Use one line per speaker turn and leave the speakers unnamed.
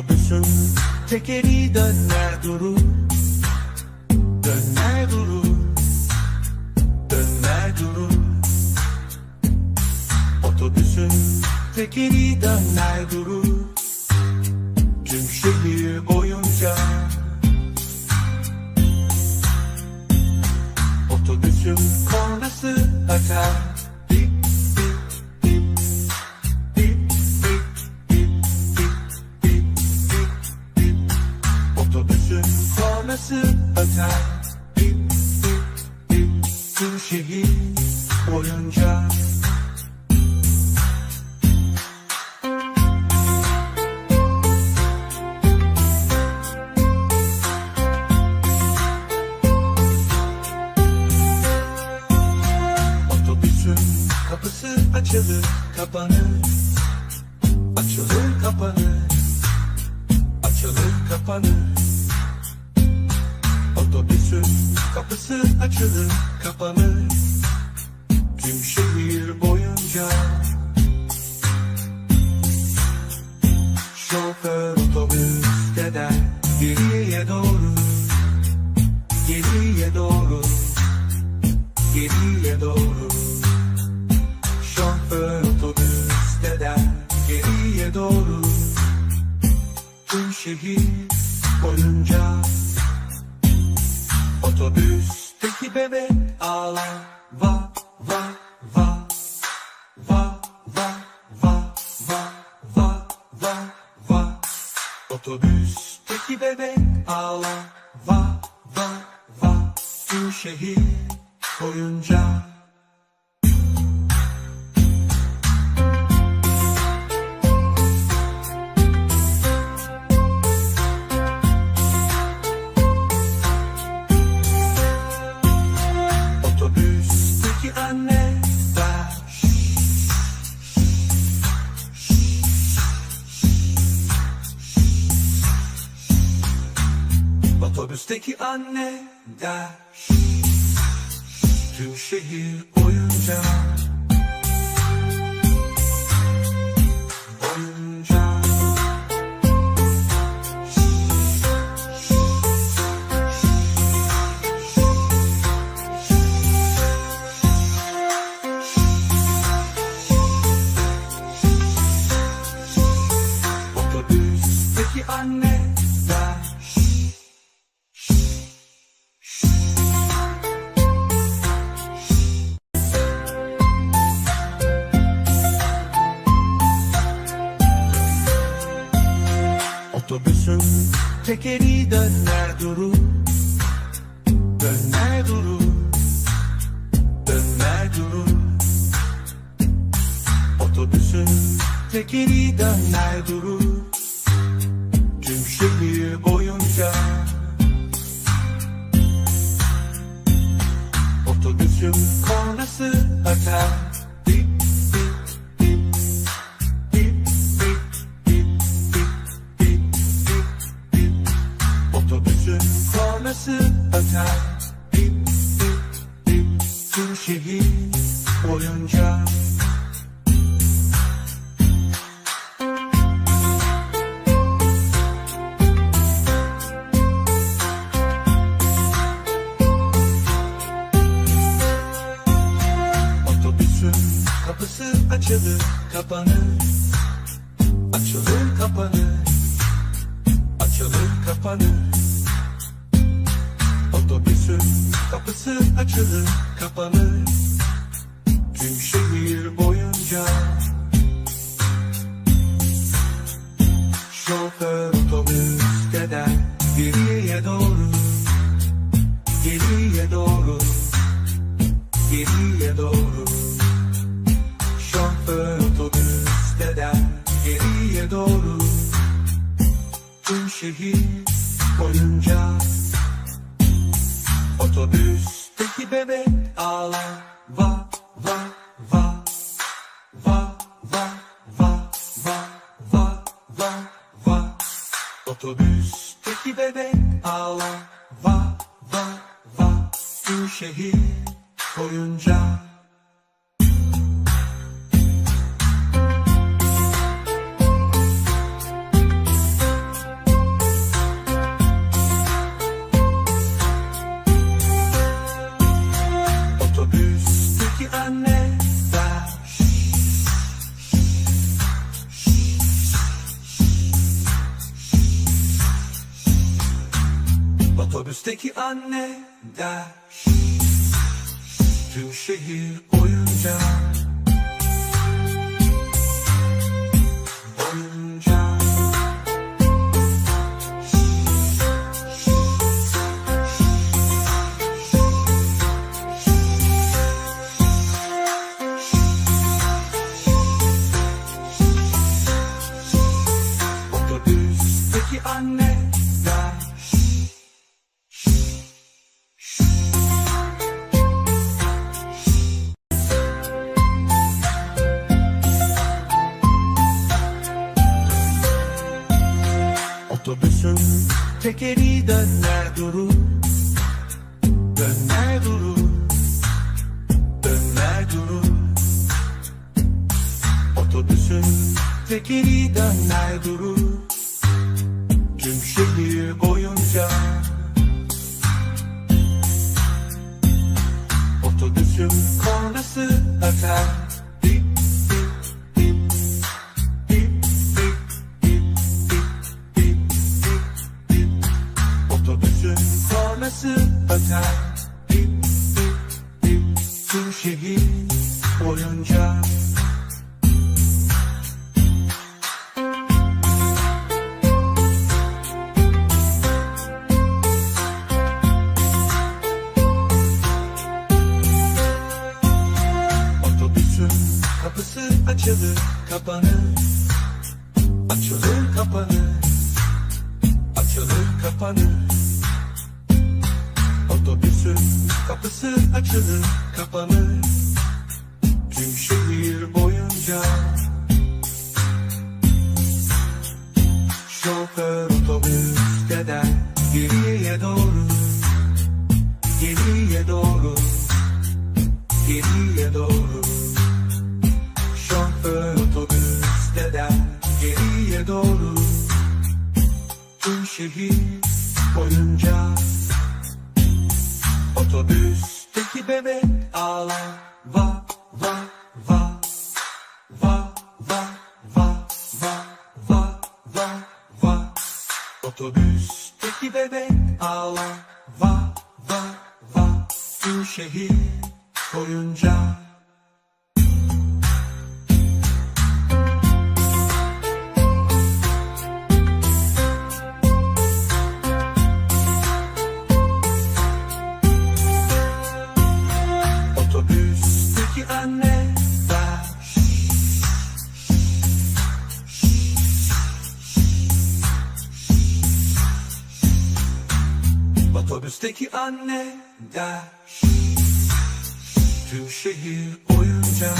Otobüsün tekeri döner durur. Döner durur. Döner durur. Otobüsün tekeri döner durur. Tüm şehir boyunca. Otobüsün kornası öter kapanır. Otobüsün kapısı açılır kapanır. Tüm şehir boyunca. Şoför otobüs gider geriye doğru. Geriye doğru. Geriye doğru. Şoför otobüs gider geriye doğru. Tüm şehir boyunca Otobüsteki bebek ağlar Va va va Va va va va va va va. Otobüsteki bebek ağlar Va va va. Şu şehir boyunca Otobüsteki anne der. Tüm şehir boyunca Otobüsün tekeri döner durur Döner durur Döner durur Otobüsün tekeri döner durur Tüm şehir boyunca. Otobüsün kornası öter Otobüsün kornası öter. Dip dip dip Tüm şehir boyunca. Otobüsün kapısı açılır kapanır kapısı açılır kapanır. Tüm şehir boyunca. Şoför otobüs gider geriye doğru. Geriye doğru. Geriye doğru. Şoför otobüs gider geriye doğru. Tüm şehir boyunca Otobüsteki bebek ağlar va va va. Va va va va va va va. Otobüsteki bebek ağlar va va va. Tüm şehir boyunca Otobüsteki anne der. Tüm şehir boyunca tekeri döner durur Döner durur Döner durur Otobüsün tekeri döner durur Tüm şehir boyunca. Otobüsün kornası öter Şehir boyunca Otobüsün kapısı açılır kapanır. Açılır kapanır. Açılır kapanır. Otobüsün kapısı açılır kapanır Tüm şehir boyunca Şoför otobüste der Geriye doğru Geriye doğru geriye doğru. Şoför otobüste der geriye doğru. Tüm şehir boyunca Otobüsteki bebek ağlar Va va va Va va va va va va va. Otobüsteki bebek ağlar Va va va. Tüm şehir boyunca Otobüsteki anne der. Tüm şehir boyunca